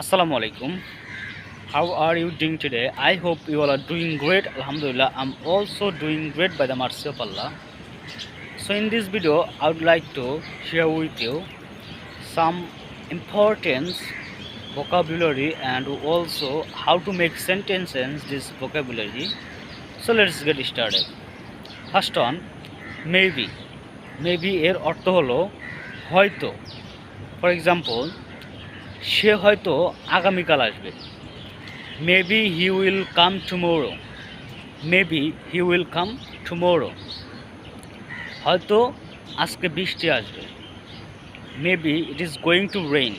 আসসালামু আলাইকুম how are you doing today I hope you all are doing great আলহামদুলিল্লাহ I am also doing great by the mercy of Allah so in this video I would like to share with you some importance vocabulary and also how to make sentences this vocabulary so let's get started first one maybe এর অর্থ হলো হয়তো। For example সে হয়তো আগামীকাল আসবে। Maybe he will come tomorrow maybe he will come tomorrow হয়তো আজকে বৃষ্টি আসবে। Maybe it is going to rain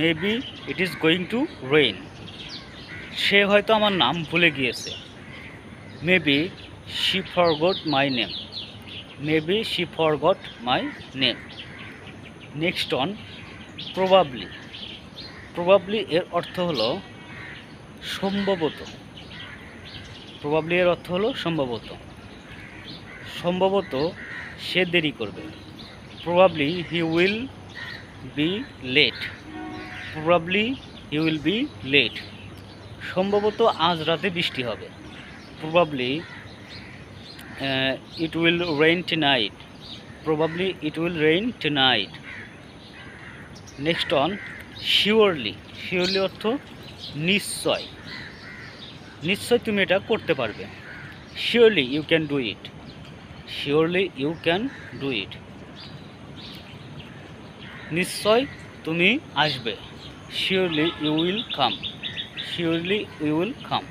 maybe it is going to rain সে হয়তো আমার নাম ভুলে গিয়েছে। Maybe she forgot my name maybe she forgot my name next one probably probably এর অর্থ হলো সম্ভবত। প্রবাবলি এর অর্থ হলো সম্ভবত। সম্ভবত সে দেরি করবে। Probably he will be late probably he will be late সম্ভবত আজ রাতে বৃষ্টি হবে। Probably it will rain tonight probably it will rain tonight next one surely surely অর্থ নিশ্চয়। নিশ্চয় তুমি এটা করতে পারবে। Surely you can do it surely you can do it নিশ্চয় তুমি আসবে। Surely you will come surely you will come